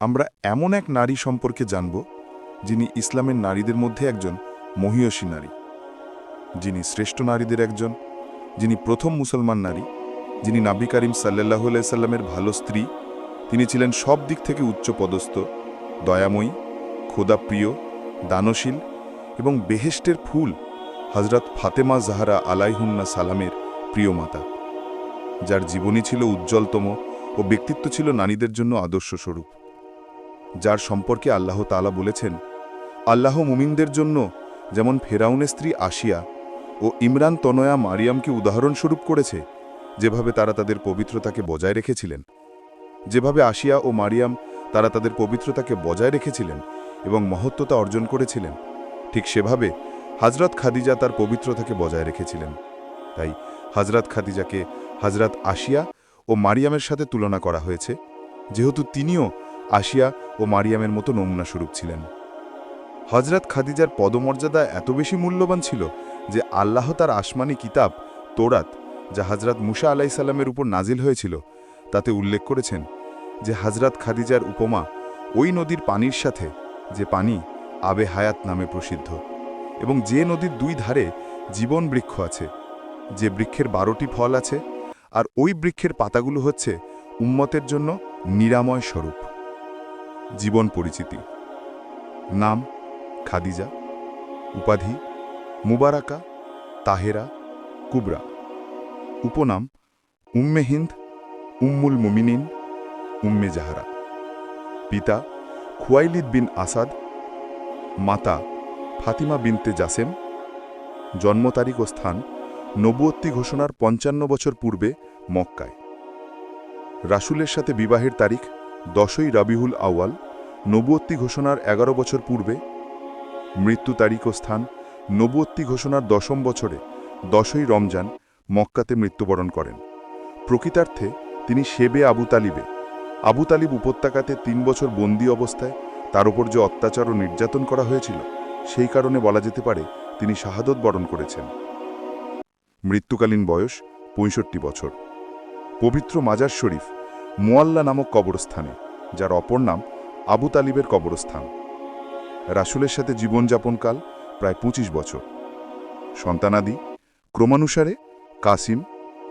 আমরা এমন এক নারী সম্পর্কে জানব, যিনি ইসলামের নারীদের মধ্যে একজন মহিয়সী নারী, যিনি শ্রেষ্ঠ নারীদের একজন, যিনি প্রথম মুসলমান নারী, যিনি নাবি করিম সাল্লাহ সাল্লামের ভালো স্ত্রী, তিনি ছিলেন সব দিক থেকে উচ্চপদস্থ, দয়াময়ী খোদাপ্রিয় দানশীল এবং বেহেস্টের ফুল হজরত ফাতেমা জাহারা আলাইহুন্না সালামের প্রিয় মাতা, যার জীবনী ছিল উজ্জ্বলতম ও ব্যক্তিত্ব ছিল নারীদের জন্য আদর্শ স্বরূপ যার সম্পর্কে আল্লাহ তাআলা বলেছেন, আল্লাহ মুমিনদের জন্য যেমন ফেরাউনের স্ত্রী আসিয়া ও ইমরান তনয়া মারিয়ামকে উদাহরণস্বরূপ করেছে, যেভাবে তারা তাদের পবিত্রতাকে বজায় রেখেছিলেন। যেভাবে আসিয়া ও মারিয়াম তারা তাদের পবিত্রতাকে বজায় রেখেছিলেন এবং মহত্বতা অর্জন করেছিলেন, ঠিক সেভাবে হাজরত খাদিজা তার পবিত্রতাকে বজায় রেখেছিলেন। তাই হাজরত খাদিজাকে হাজরত আসিয়া ও মারিয়ামের সাথে তুলনা করা হয়েছে, যেহেতু তিনিও আসিয়া ও মারিয়ামের মতো নমুনা স্বরূপ ছিলেন। হজরত খাদিজার পদমর্যাদা এত বেশি মূল্যবান ছিল যে আল্লাহ তার আসমানি কিতাব, তোরাত, যা হজরত মুসা আলাইসাল্লামের উপর নাজিল হয়েছিল, তাতে উল্লেখ করেছেন যে হজরত খাদিজার উপমা ওই নদীর পানির সাথে, যে পানি আবে হায়াত নামে প্রসিদ্ধ, এবং যে নদীর দুই ধারে জীবন বৃক্ষ আছে, যে বৃক্ষের বারোটি ফল আছে, আর ওই বৃক্ষের পাতাগুলো হচ্ছে উম্মতের জন্য নিরাময় স্বরূপ। জীবন পরিচিতি। নাম খাদিজা, উপাধি মুবারাকা তাহেরা কুবরা। উপনাম উম্মে হিন্দ, উম্মুল মুমিনিন, উম্মে জাহারা। পিতা খুয়াইলিদ বিন আসাদ, মাতা ফাতিমা বিনতে জাসেম। জন্ম তারিখ ও স্থান নবুয়ত্তি ঘোষণার পঞ্চান্ন বছর পূর্বে মক্কায়। রাসুলের সাথে বিবাহের তারিখ দশই রাবিহুল আওয়াল নবুয়ত্তি ঘোষণার এগারো বছর পূর্বে, মৃত্যু তারিখ ও স্থান নবুয়ত্তি ঘোষণার দশম বছরে, দশই রমজান, মক্কাতে মৃত্যুবরণ করেন। প্রকৃতার্থে, তিনি সেবে আবু তালিবে। আবু তালিব উপত্যকাতে তিন বছর বন্দি অবস্থায় তার উপর যে অত্যাচার ও নির্যাতন করা হয়েছিল, সেই কারণে বলা যেতে পারে তিনি শাহাদত বরণ করেছেন। মৃত্যুকালীন বয়স পঁয়ষট্টি বছর। পবিত্র মাজার শরীফ মোয়াল্লা নামক কবরস্থানে, যার অপর নাম আবু তালিবের কবরস্থান। রাসুলের সাথে জীবনযাপনকাল প্রায় পঁচিশ বছর। সন্তানাদি ক্রমানুসারে কাসিম,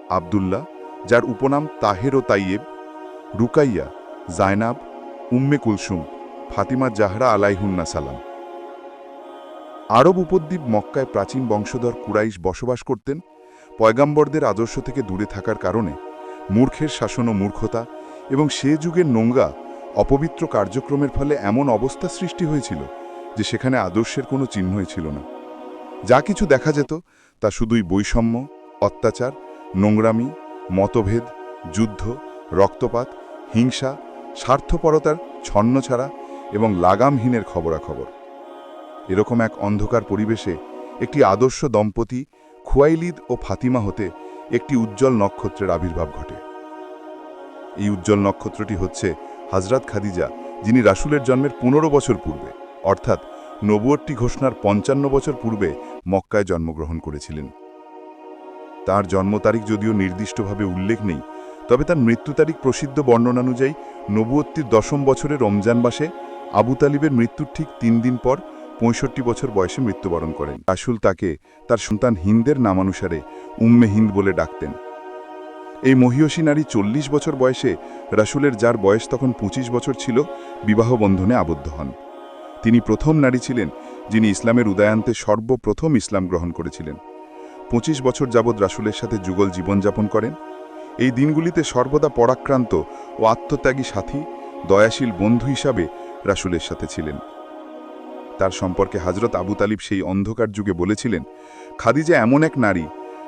আবদুল্লাহ, যার উপনাম তাহের ও Tayyeb, Ruqayyah, Zainab, Umme Kulsum, Fatima Zahra আলাইহুন্না সালাম। আরব উপদ্বীপ মক্কায় প্রাচীন বংশধর কুরাইশ বসবাস করতেন, পয়গাম্বরদের আদর্শ থেকে দূরে থাকার কারণে মূর্খের শাসন ও মূর্খতা এবং সে যুগের নোংরা, অপবিত্র কার্যক্রমের ফলে এমন অবস্থা সৃষ্টি হয়েছিল যে সেখানে আদর্শের কোনো চিহ্নই ছিল না। যা কিছু দেখা যেত তা শুধুই বৈষম্য, অত্যাচার, নোংরামি, মতভেদ, যুদ্ধ, রক্তপাত, হিংসা, স্বার্থপরতার ছন্নছাড়া এবং লাগামহীনের খবরাখবর। এরকম এক অন্ধকার পরিবেশে একটি আদর্শ দম্পতি খুয়াইলিদ ও ফাতিমা হতে একটি উজ্জ্বল নক্ষত্রের আবির্ভাব ঘটে। এই উজ্জ্বল নক্ষত্রটি হচ্ছে হাজরাত খাদিজা, যিনি রাসুলের জন্মের পনেরো বছর পূর্বে, অর্থাৎ নবুয়টি ঘোষণার পঞ্চান্ন বছর পূর্বে মক্কায় জন্মগ্রহণ করেছিলেন। তার জন্ম তারিখ যদিও নির্দিষ্টভাবে উল্লেখ নেই, তবে তার মৃত্যু তারিখ প্রসিদ্ধ বর্ণনানুযায়ী নবুয়ত্তির দশম বছরে রমজান মাসে আবু তালিবের মৃত্যুর ঠিক তিন দিন পর পঁয়ষট্টি বছর বয়সে মৃত্যুবরণ করেন। রাসুল তাকে তার সন্তান হিন্দের নামানুসারে উম্মে হিন্দ বলে ডাকতেন। এই মহিয়সী নারী চল্লিশ বছর বয়সে রাসুলের যার বয়স তখন পঁচিশ বছর ছিল, বিবাহ বন্ধনে আবদ্ধ হন। তিনি প্রথম নারী ছিলেন যিনি ইসলামের উদয়ান্তে সর্বপ্রথম ইসলাম গ্রহণ করেছিলেন। পঁচিশ বছর যাবৎ রাসুলের সাথে যুগল জীবনযাপন করেন। এই দিনগুলিতে সর্বদা পরাক্রান্ত ও আত্মত্যাগী সাথী, দয়াশীল বন্ধু হিসাবে রাসুলের সাথে ছিলেন। তার সম্পর্কে হজরত আবু তালিব সেই অন্ধকার যুগে বলেছিলেন, খাদিজা এমন এক নারী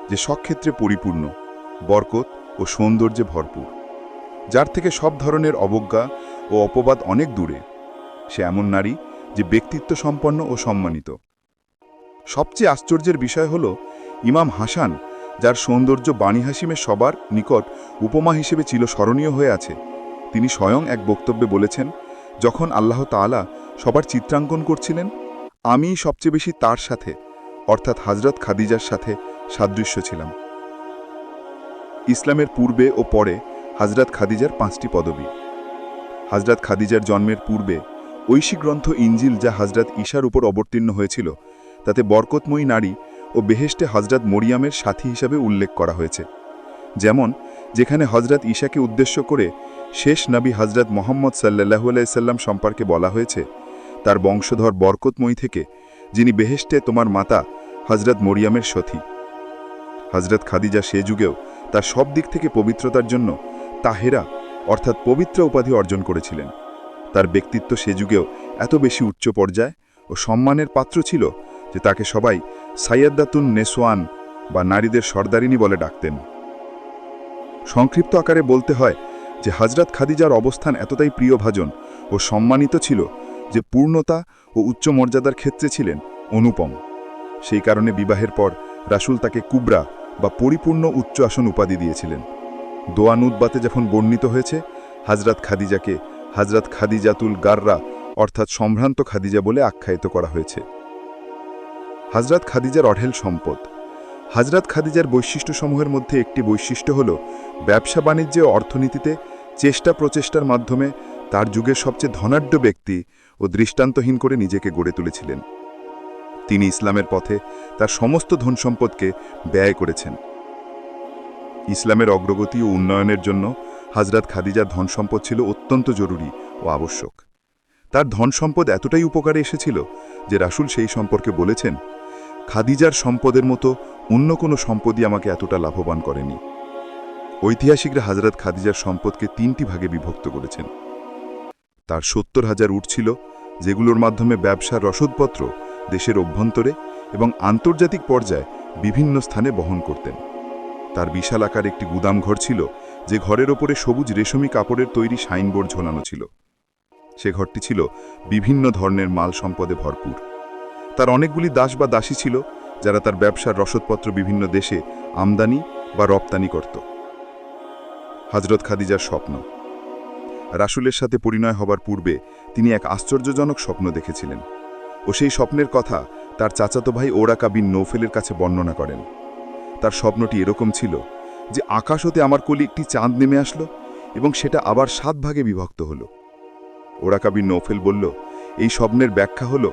যে সক্ষেত্রে পরিপূর্ণ, বরকত ও সৌন্দর্যে ভরপুর, যার থেকে সব ধরনের অবজ্ঞা ও অপবাদ অনেক দূরে। সে এমন নারী যে ব্যক্তিত্ব সম্পন্ন ও সম্মানিত। সবচেয়ে আশ্চর্যের বিষয় হল ইমাম হাসান, যার সৌন্দর্য বাণী হাসিমের সবার নিকট উপমা হিসেবে ছিল স্মরণীয় হয়ে আছে। তিনি স্বয়ং এক বক্তব্যে বলেছেন, যখন আল্লাহ তাআলা সবার চিত্রাঙ্কন করছিলেন আমি সবচেয়ে বেশি তার সাথে, অর্থাৎ হাজরত খাদিজার সাথে সাদৃশ্য ছিলাম। ইসলামের পূর্বে ও পরে হাজরত খাদিজার পাঁচটি পদবী। হাজরাত খাদিজার জন্মের পূর্বে ঐশী গ্রন্থ ইঞ্জিল যা হাজরাত ঈশার উপর অবতীর্ণ হয়েছিল, তাতে বরকতময়ী নারী ও বেহেশতে হজরত মরিয়ামের সাথী হিসাবে উল্লেখ করা হয়েছে। যেমন, যেখানে হজরত ঈশাকে উদ্দেশ্য করে শেষ নবী হজরত মোহাম্মদ সাল্লাহু আলাইসাল্লাম সম্পর্কে বলা হয়েছে, তার বংশধর বরকতময়ী থেকে, যিনি বেহেশতে তোমার মাতা হজরত মরিয়ামের সথী হজরত খাদিজা সে যুগেও তার সব দিক থেকে পবিত্রতার জন্য তাহেরা, অর্থাৎ পবিত্র উপাধি অর্জন করেছিলেন। তার ব্যক্তিত্ব সে যুগেও এত বেশি উচ্চ পর্যায় ও সম্মানের পাত্র ছিল যে তাকে সবাই সাইয়াদ্দাতুন নেসোয়ান বা নারীদের সর্দারিনী বলে ডাকতেন। সংক্ষিপ্ত আকারে বলতে হয় যে হজরত খাদিজার অবস্থান এতটাই প্রিয়ভাজন ও সম্মানিত ছিল যে পূর্ণতা ও উচ্চ মর্যাদার ক্ষেত্রে ছিলেন অনুপম। সেই কারণে বিবাহের পর রাসূল তাকে কুবরা বা পরিপূর্ণ উচ্চ আসন উপাধি দিয়েছিলেন। দোয়ানুদ্বাতে যখন বর্ণিত হয়েছে, হাজরত খাদিজাকে হাজরত খাদিজাতুল গাররা অর্থাৎ সম্ভ্রান্ত খাদিজা বলে আখ্যায়িত করা হয়েছে। হাজরত খাদিজার অঢেল সম্পদ। হাজরত খাদিজার বৈশিষ্ট্যসমূহের মধ্যে একটি বৈশিষ্ট্য হল, ব্যবসা বাণিজ্যে অর্থনীতিতে চেষ্টা প্রচেষ্টার মাধ্যমে তার যুগের সবচেয়ে ধনাঢ্য ব্যক্তি ও দৃষ্টান্তহীন করে নিজেকে গড়ে তুলেছিলেন। তিনি ইসলামের পথে তার সমস্ত ধন সম্পদকে ব্যয় করেছেন। ইসলামের অগ্রগতি ও উন্নয়নের জন্য হাজরত খাদিজার ধন সম্পদ ছিল অত্যন্ত জরুরি ও আবশ্যক। তার ধন সম্পদ এতটাই উপকারে এসেছিল যে রাসূল সেই সম্পর্কে বলেছেন, খাদিজার সম্পদের মতো অন্য কোনো সম্পদই আমাকে এতটা লাভবান করেনি। ঐতিহাসিকরা হাজরত খাদিজার সম্পদকে তিনটি ভাগে বিভক্ত করেছেন। তার সত্তর হাজার উট ছিল, যেগুলোর মাধ্যমে ব্যবসার রসদপত্র দেশের অভ্যন্তরে এবং আন্তর্জাতিক পর্যায়ে বিভিন্ন স্থানে বহন করতেন। তার বিশাল আকার একটি গুদামঘর ছিল, যে ঘরের ওপরে সবুজ রেশমি কাপড়ের তৈরি সাইনবোর্ড ঝোলানো ছিল। সে ঘরটি ছিল বিভিন্ন ধরনের মাল সম্পদে ভরপুর। তার অনেকগুলি দাস বা দাসী ছিল, যারা তার ব্যবসার রসদপত্র বিভিন্ন দেশে আমদানি বা রপ্তানি করত। হজরত খাদিজার স্বপ্ন। রাসুলের সাথে পরিণয় হবার পূর্বে তিনি এক আশ্চর্যজনক স্বপ্ন দেখেছিলেন। ও সেই স্বপ্নের কথা তার চাচাতো ভাই ওরাকা বিন নৌফেলের কাছে বর্ণনা করেন। তার স্বপ্নটি এরকম ছিল যে আকাশ হতে আমার কলি একটি চাঁদ নেমে আসলো এবং সেটা আবার সাত ভাগে বিভক্ত হলো। ওরাকা বিন নৌফেল বলল, এই স্বপ্নের ব্যাখ্যা হলো,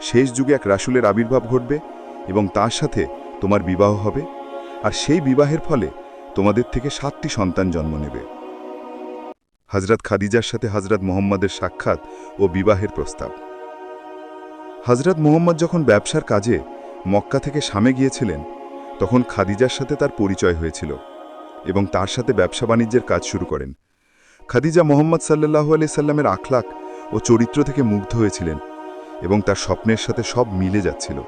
শেষ যুগে এক রাসুলের আবির্ভাব ঘটবে এবং তার সাথে তোমার বিবাহ হবে, আর সেই বিবাহের ফলে তোমাদের থেকে সাতটি সন্তান জন্ম নেবে। হজরত খাদিজার সাথে হজরত মোহাম্মদের সাক্ষাৎ ও বিবাহের প্রস্তাব। হজরত মোহাম্মদ যখন ব্যবসার কাজে মক্কা থেকে সামে গিয়েছিলেন, তখন খাদিজার সাথে তার পরিচয় হয়েছিল এবং তার সাথে ব্যবসা বাণিজ্যের কাজ শুরু করেন। খাদিজা মোহাম্মদ সাল্লাহু আলি সাল্লামের আখলাক ও চরিত্র থেকে মুগ্ধ হয়েছিলেন এবং তার স্বপ্নের সাথে সব মিলে যাচ্ছিল।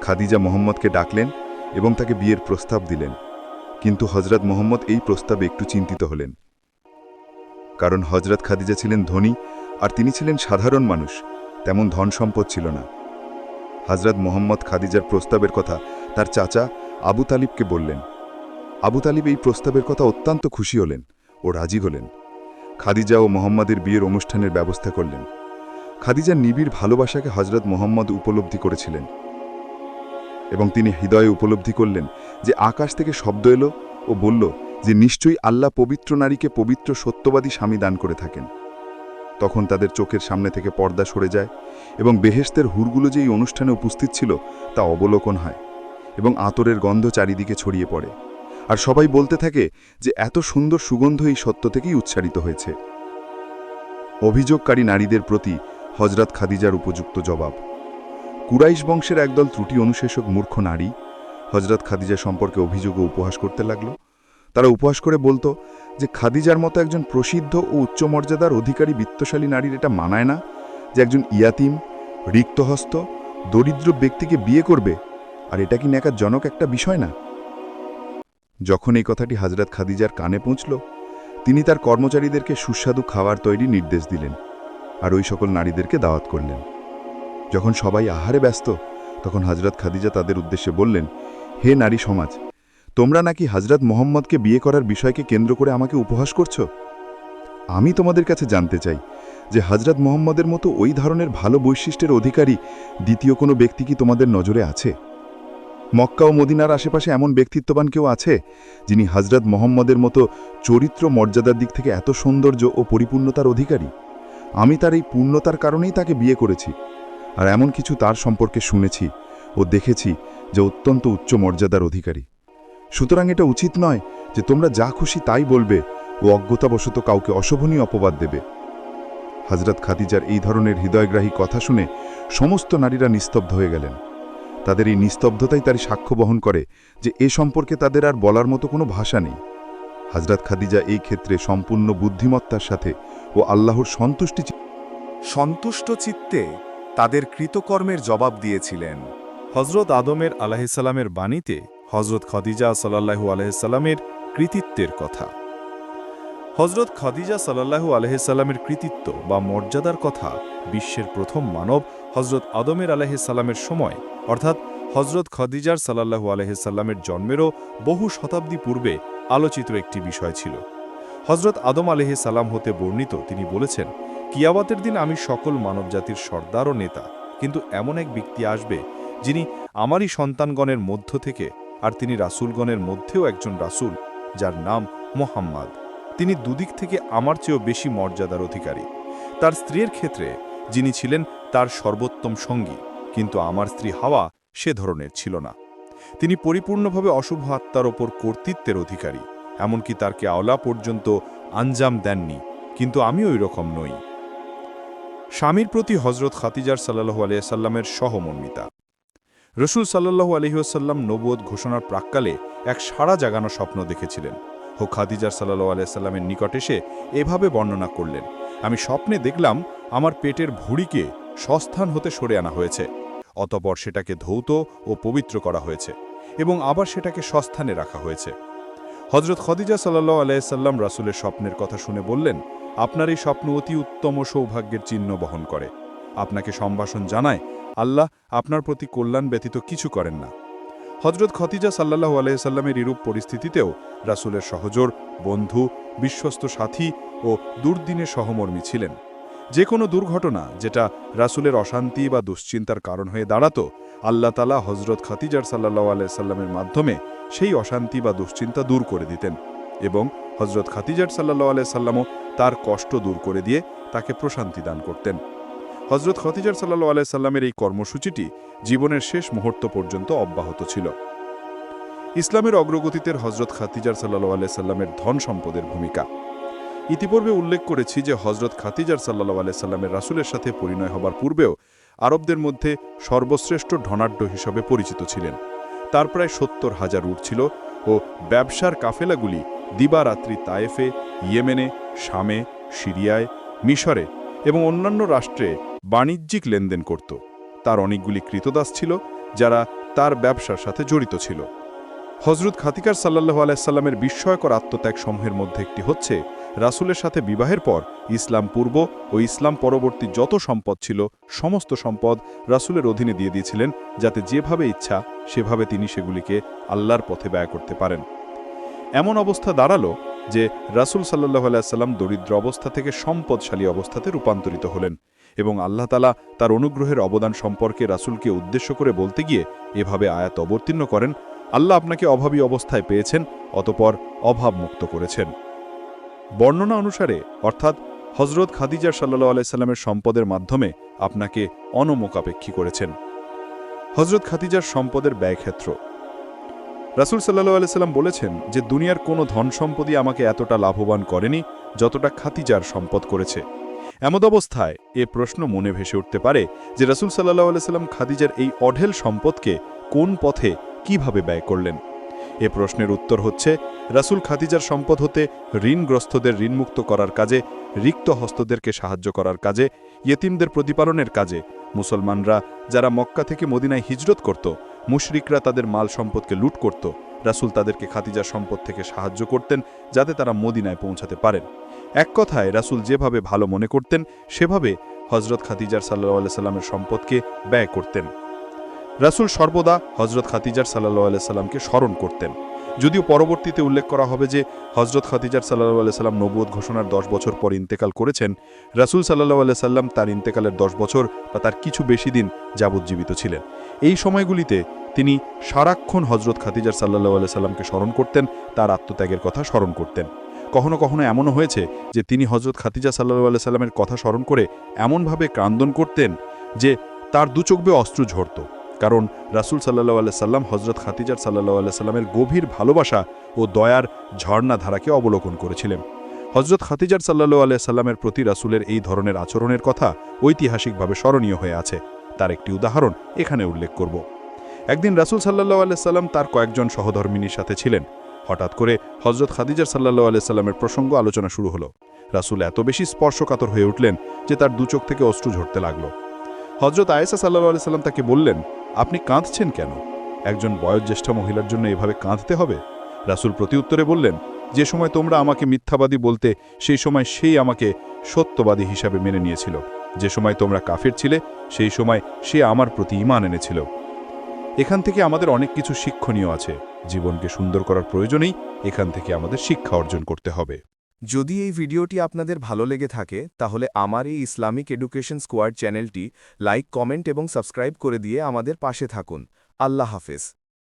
খাদিজা মোহাম্মদকে ডাকলেন এবং তাকে বিয়ের প্রস্তাব দিলেন। কিন্তু হজরত মোহাম্মদ এই প্রস্তাবে একটু চিন্তিত হলেন। কারণ হজরত খাদিজা ছিলেন ধনী আর তিনি ছিলেন সাধারণ মানুষ। তেমন ধন সম্পদ ছিল না। হজরত মোহাম্মদ খাদিজার প্রস্তাবের কথা তার চাচা আবু তালিবকে বললেন। আবু তালিব এই প্রস্তাবের কথা অত্যন্ত খুশি হলেন ও রাজি হলেন। খাদিজা ও মোহাম্মদের বিয়ের অনুষ্ঠানের ব্যবস্থা করলেন। খাদিজার নিবিড় ভালোবাসাকে হজরত মোহাম্মদ উপলব্ধি করেছিলেন এবং তিনি হৃদয়ে উপলব্ধি করলেন যে আকাশ থেকে শব্দ এলো ও বলল যে নিশ্চয়ই আল্লাহ পবিত্র নারীকে পবিত্র সত্যবাদী স্বামী দান করে থাকেন। তখন তাদের চোখের সামনে থেকে পর্দা সরে যায় এবং বেহেস্তের হুরগুলো যে এই অনুষ্ঠানে উপস্থিত ছিল তা অবলোকন হয় এবং আতরের গন্ধ চারিদিকে ছড়িয়ে পড়ে। আর সবাই বলতে থাকে যে এত সুন্দর সুগন্ধ এই সত্য থেকেই উচ্চারিত হয়েছে। অভিযোগকারী নারীদের প্রতি হজরত খাদিজার উপযুক্ত জবাব। কুরাইশ বংশের একদল ত্রুটি অনুশেষক মূর্খ নারী হজরত খাদিজা সম্পর্কে অভিযোগ উপহাস করতে লাগল। তারা উপহাস করে বলতো যে খাদিজার মতো একজন প্রসিদ্ধ ও উচ্চ মর্যাদার অধিকারী বিত্তশালী নারীর এটা মানায় না যে একজন ইয়াতিম, রিক্তহস্ত, দরিদ্র ব্যক্তিকে বিয়ে করবে। আর এটা কি জনক একটা বিষয় না? যখন এই কথাটি হাজরত খাদিজার কানে পৌঁছল, তিনি তার কর্মচারীদেরকে সুস্বাদু খাবার তৈরি নির্দেশ দিলেন আর ওই সকল নারীদেরকে দাওয়াত করলেন। যখন সবাই আহারে ব্যস্ত, তখন হজরত খাদিজা তাদের উদ্দেশ্যে বললেন, হে নারী সমাজ তোমরা নাকি হজরত মোহাম্মদকে বিয়ে করার বিষয়কে কেন্দ্র করে আমাকে উপহাস করছ? আমি তোমাদের কাছে জানতে চাই যে হজরত মোহাম্মদের মতো ওই ধরনের ভালো বৈশিষ্ট্যের অধিকারী দ্বিতীয় কোনো ব্যক্তি কি তোমাদের নজরে আছে? মক্কা ও মদিনার আশেপাশে এমন ব্যক্তিত্ববান কেউ আছে যিনি হজরত মোহাম্মদের মতো চরিত্র মর্যাদার দিক থেকে এত সৌন্দর্য ও পরিপূর্ণতার অধিকারী? আমি তার এই পূর্ণতার কারণেই তাকে বিয়ে করেছি আর এমন কিছু তার সম্পর্কে শুনেছি ও দেখেছি যে অত্যন্ত উচ্চ মর্যাদার অধিকারী। সুতরাং এটা উচিত নয় যে তোমরা যা খুশি তাই বলবে ও অজ্ঞতাবশত কাউকে অশোভনীয় অপবাদ দেবে। হজরত খাদিজার এই ধরনের হৃদয়গ্রাহী কথা শুনে সমস্ত নারীরা নিস্তব্ধ হয়ে গেলেন। তাদের এই নিস্তব্ধতাই তার সাক্ষ্য বহন করে যে এ সম্পর্কে তাদের আর বলার মতো কোনো ভাষা নেই। হজরত খাদিজা এই ক্ষেত্রে সম্পূর্ণ বুদ্ধিমত্তার সাথে ও আল্লাহর সন্তুষ্টি সন্তুষ্ট চিত্তে তাদের কৃতকর্মের জবাব দিয়েছিলেন। হজরত আদমের আলাহিসাল্লামের বাণীতে হজরত খদিজা সাল্লাহু আলহিসাল্লামের কৃতিত্বের কথা। হজরত খদিজা সাল্লাহু আলহিসাল্লামের কৃতিত্ব বা মর্যাদার কথা বিশ্বের প্রথম মানব হজরত আদমের আলহিসাল্লামের সময়, অর্থাৎ হজরত খদিজার সাল্লাহু আলহিসাল্লামের জন্মেরও বহু শতাব্দী পূর্বে আলোচিত একটি বিষয় ছিল। হজরত আদম আলহি সাল্লাম হতে বর্ণিত তিনি বলেছেন কিয়াবাতের দিন আমি সকল মানবজাতির সর্দার ও নেতা, কিন্তু এমন এক ব্যক্তি আসবে যিনি আমারই সন্তানগণের মধ্য থেকে আর তিনি রাসূলগণের মধ্যেও একজন রাসূল, যার নাম মোহাম্মদ। তিনি দুদিক থেকে আমার চেয়েও বেশি মর্যাদার অধিকারী। তার স্ত্রীর ক্ষেত্রে যিনি ছিলেন তার সর্বোত্তম সঙ্গী, কিন্তু আমার স্ত্রী হাওয়া সে ধরনের ছিল না। তিনি পরিপূর্ণভাবে অশুভ আত্মার ওপর কর্তৃত্বের অধিকারী, এমনকি তারকে আওলা পর্যন্ত আঞ্জাম দেননি, কিন্তু আমি ওই রকম নই। স্বামীর প্রতি হজরত খাতিজার সাল্লাহু আলিয়াল্লামের সহমর্মিতা। রসুল সাল্লাহু আলহিউসাল্লাম নবুয়ত ঘোষণার প্রাক্কালে এক সারা জাগানো স্বপ্ন দেখেছিলেন। হো খাদিজার সাল্লাহু আলিয়াল্লামের নিকট এসে এভাবে বর্ণনা করলেন, আমি স্বপ্নে দেখলাম আমার পেটের ভুঁড়িকে সস্থান হতে সরে আনা হয়েছে, অতপর সেটাকে ধৌত ও পবিত্র করা হয়েছে এবং আবার সেটাকে সস্থানে রাখা হয়েছে। হজরত খদিজা সাল্লাহ আলাইসাল্লাম রাসুলের স্বপ্নের কথা শুনে বললেন, আপনার এই স্বপ্ন অতি উত্তম সৌভাগ্যের চিহ্ন বহন করে। আপনাকে সম্ভাষণ জানায় আল্লাহ আপনার প্রতি কল্যাণ ব্যতীত কিছু করেন না। হজরত খতিজা সাল্লাহ আলাইসাল্লামের এরূপ পরিস্থিতিতেও রাসুলের সহজর, বন্ধু, বিশ্বস্ত সাথী ও দুর্দিনে সহমর্মী ছিলেন। যে কোনো দুর্ঘটনা যেটা রাসুলের অশান্তি বা দুশ্চিন্তার কারণ হয়ে দাঁড়াত, আল্লাহ তালা হজরত খাতিজার সাল্লাহ আলাইসাল্লামের মাধ্যমে সেই অশান্তি বা দুশ্চিন্তা দূর করে দিতেন এবং হজরত খাতিজার সাল্লাহ আলাইসাল্লামও তার কষ্ট দূর করে দিয়ে তাকে প্রশান্তি দান করতেন। হজরত খতিজার সাল্লাহ আলাইসাল্লামের এই কর্মসূচিটি জীবনের শেষ মুহূর্ত পর্যন্ত অব্যাহত ছিল। ইসলামের অগ্রগতিতে হজরত খাতিজার সাল্লাহ আলাইসাল্লামের ধন সম্পদের ভূমিকা। ইতিপূর্বে উল্লেখ করেছি যে হজরত খাতিজার সাল্লাহ আলাইসাল্লামের রাসুলের সাথে পরিণয় হবার পূর্বেও আরবদের মধ্যে সর্বশ্রেষ্ঠ ধনাঢ্য হিসেবে পরিচিত ছিলেন। তার প্রায় সত্তর হাজার উট ছিল ও ব্যবসার কাফেলাগুলি দিবারাত্রি তায়েফে, ইয়েমেনে, শামে, সিরিয়ায়, মিশরে এবং অন্যান্য রাষ্ট্রে বাণিজ্যিক লেনদেন করত। তার অনেকগুলি কৃতদাস ছিল, যারা তার ব্যবসার সাথে জড়িত ছিল। হজরত খাতিকার সাল্লাহ আলাইসাল্লামের বিস্ময়কর আত্মত্যাগ সমূহের মধ্যে একটি হচ্ছে, রাসুলের সাথে বিবাহের পর ইসলাম পূর্ব ও ইসলাম পরবর্তী যত সম্পদ ছিল, সমস্ত সম্পদ রাসুলের অধীনে দিয়ে দিয়েছিলেন, যাতে যেভাবে ইচ্ছা, সেভাবে তিনি সেগুলিকে আল্লাহর পথে ব্যয় করতে পারেন। এমন অবস্থা দাঁড়াল যে রাসুল সাল্লাহ আলাইসাল্লাম দরিদ্র অবস্থা থেকে সম্পদশালী অবস্থাতে রূপান্তরিত হলেন এবং আল্লাহ তালা তার অনুগ্রহের অবদান সম্পর্কে রাসুলকে উদ্দেশ্য করে বলতে গিয়ে এভাবে আয়াত অবতীর্ণ করেন, আল্লাহ আপনাকে অভাবী অবস্থায় পেয়েছেন, অতপর অভাবমুক্ত করেছেন। বর্ণনা অনুসারে, অর্থাৎ হজরত খাদিজার সাল্লাহ আলাইসাল্লামের সম্পদের মাধ্যমে আপনাকে অনমোকাপেক্ষী করেছেন। হজরত খাদিজার সম্পদের ব্যয়ক্ষেত্র রাসুল সাল্লাহ আলাইসাল্লাম বলেছেন যে, দুনিয়ার কোনো ধন সম্পদই আমাকে এতটা লাভবান করেনি যতটা খাতিজার সম্পদ করেছে। এমত অবস্থায় এ প্রশ্ন মনে ভেসে উঠতে পারে যে, রাসুল সাল্লাহ আলাইসাল্লাম খাদিজার এই অঢেল সম্পদকে কোন পথে কীভাবে ব্যয় করলেন? এ প্রশ্নের উত্তর হচ্ছে, রাসুল খাদিজার সম্পদ হতে ঋণগ্রস্তদের ঋণমুক্ত করার কাজে রিক্ত হস্তদেরকে সাহায্য করার কাজে, ইয়েতিমদের প্রতিপালনের কাজে, মুসলমানরা যারা মক্কা থেকে মদিনায় হিজরত করত মুশরিকরা তাদের মাল সম্পদকে লুট করত। রাসুল তাদেরকে খাতিজার সম্পদ থেকে সাহায্য করতেন, যাতে তারা মদিনায় পৌঁছাতে পারেন। এক কথায়, রাসুল যেভাবে ভালো মনে করতেন, সেভাবে হজরত খাতিজার সাল্লাহ সাল্লামের সম্পদকে ব্যয় করতেন। রাসুল সর্বদা হজরত খাতিজার সাল্লাহ সাল্লামকে স্মরণ করতেন। যদিও পরবর্তীতে উল্লেখ করা হবে যে হজরত খাতিজার সাল্লাহ সাল্লাম নবুয়ত ঘোষণার দশ বছর পর ইন্তেকাল করেছেন, রাসুল সাল্লাহ সাল্লাম তার ইন্তেকালের দশ বছর বা তার কিছু বেশি দিন যাবজ্জীবিত ছিলেন। এই সময়গুলিতে তিনি সারাক্ষণ হজরত খাতিজার সাল্লাহ আলাই সাল্লামকে স্মরণ করতেন, তার আত্মত্যাগের কথা স্মরণ করতেন। কখনো কখনো এমনও হয়েছে যে তিনি হজরত খাতিজা সাল্লাহ আলাই সাল্লামের কথা স্মরণ করে এমনভাবে ক্রান্দন করতেন যে তার দু চোখ অস্ত্র ঝরত। কারণ রাসুল সাল্লাহ আলাই সাল্লাম হজরত খাতিজার সাল্লাহ আলাই সাল্লামের গভীর ভালোবাসা ও দয়ার ঝর্ণা ধারাকে অবলোকন করেছিলেন। হজরত খাতিজার সাল্লাহ আলাই সাল্লামের প্রতি রাসুলের এই ধরনের আচরণের কথা ঐতিহাসিকভাবে স্মরণীয় হয়ে আছে। তার একটি উদাহরণ এখানে উল্লেখ করব। একদিন রাসুল সাল্লাহ আলাইসাল্লাম তার কয়েকজন সহধর্মিনীর সাথে ছিলেন। হঠাৎ করে হজরত খাদিজার সাল্লাহ আলাইসাল্লামের প্রসঙ্গ আলোচনা শুরু হলো। রাসুল এত বেশি স্পর্শকাতর হয়ে উঠলেন যে তার দু চোখ থেকে অশ্রু ঝরতে লাগল। হজরত আয়েসা সাল্লাহ আলাইসাল্লাম তাকে বললেন, আপনি কাঁদছেন কেন? একজন বয়োজ্যেষ্ঠ মহিলার জন্য এভাবে কাঁদতে হবে? রাসুল প্রতিউত্তরে বললেন, যে সময় তোমরা আমাকে মিথ্যাবাদী বলতে, সেই সময় সেই আমাকে সত্যবাদী হিসাবে মেনে নিয়েছিল। যে সময় তোমরা কাফের ছিলে, সেই সময় সে আমার প্রতি ইমান এনেছিল। এখান থেকে আমাদের অনেক কিছু শিক্ষণীয় আছে। জীবনকে সুন্দর করার প্রয়োজনেই এখান থেকে আমাদের শিক্ষা অর্জন করতে হবে। যদি এই ভিডিওটি আপনাদের ভালো লেগে থাকে, তাহলে আমার এই ইসলামিক এডুকেশন স্কোয়াড চ্যানেলটি লাইক, কমেন্ট এবং সাবস্ক্রাইব করে দিয়ে আমাদের পাশে থাকুন। আল্লাহ হাফেজ।